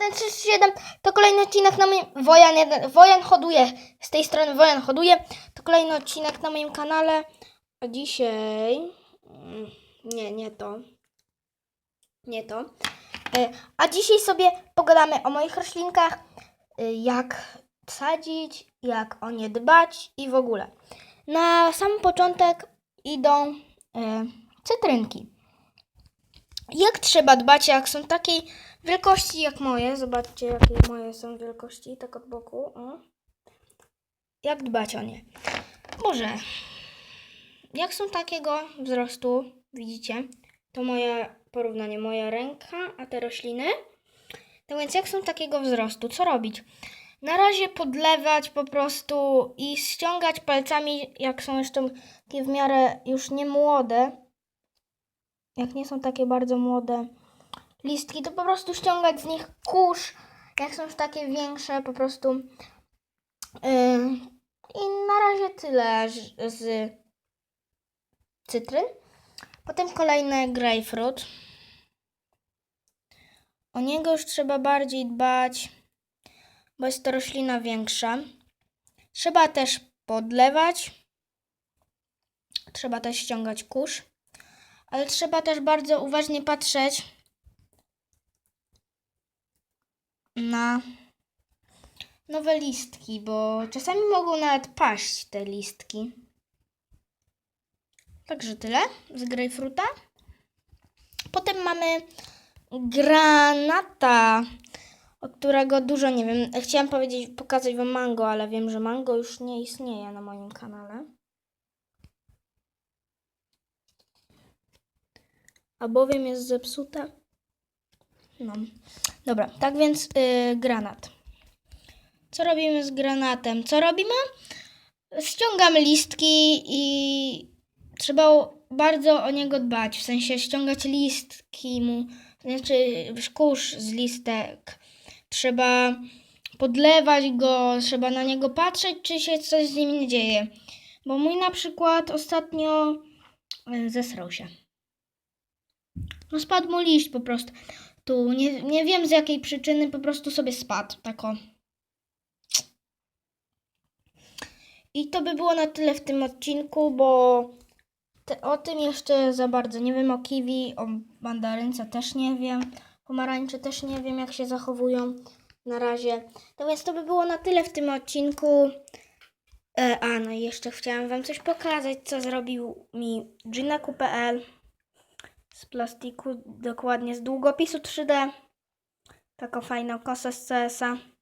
137 to kolejny odcinek na moim... Wojan, jeden... Wojan hoduje. Z tej strony Wojan hoduje. To kolejny odcinek na moim kanale. A dzisiaj... mm, Nie, nie to. Nie to. E, A dzisiaj sobie pogadamy o moich roślinkach. e, Jak sadzić, jak o nie dbać i w ogóle. Na sam początek idą e, cytrynki. Jak trzeba dbać, jak są takiej wielkości jak moje? Zobaczcie, jakie moje są wielkości, tak od boku. O. Jak dbać o nie? Może. Jak są takiego wzrostu, widzicie, to moje porównanie, moja ręka, a te rośliny. Tak więc jak są takiego wzrostu, co robić? Na razie podlewać po prostu i ściągać palcami, jak są jeszcze w miarę już nie młode, jak nie są takie bardzo młode listki, to po prostu ściągać z nich kurz, jak są już takie większe, po prostu. Yy, I na razie tyle z, cytryn. Potem kolejny grapefruit. O niego już trzeba bardziej dbać, bo jest to roślina większa. Trzeba też podlewać. Trzeba też ściągać kurz. Ale trzeba też bardzo uważnie patrzeć na nowe listki, bo czasami mogą nawet paść te listki. Także tyle z grejpfruta. Potem mamy granata, o którego dużo nie wiem. Chciałam powiedzieć, pokazać wam mango, ale wiem, że mango już nie istnieje na moim kanale. A bowiem jest zepsute. No. Dobra, tak więc yy, granat. Co robimy z granatem? Co robimy? Ściągamy listki i trzeba bardzo o niego dbać. W sensie ściągać listki mu, znaczy kurz z listek. Trzeba podlewać go, trzeba na niego patrzeć, czy się coś z nim nie dzieje. Bo mój na przykład ostatnio y, zesrał się. No spadł mu liść po prostu. Tu nie, nie wiem z jakiej przyczyny, po prostu sobie spadł. Tak o. I to by było na tyle w tym odcinku, bo te, o tym jeszcze za bardzo nie wiem. O kiwi, o mandarynce też nie wiem. Pomarańcze też nie wiem, jak się zachowują na razie. No więc to by było na tyle w tym odcinku. E, a, no i jeszcze chciałam Wam coś pokazać, co zrobił mi ginaku.pl z plastiku, dokładnie z długopisu 3D. Taką fajną kosę z CS-a.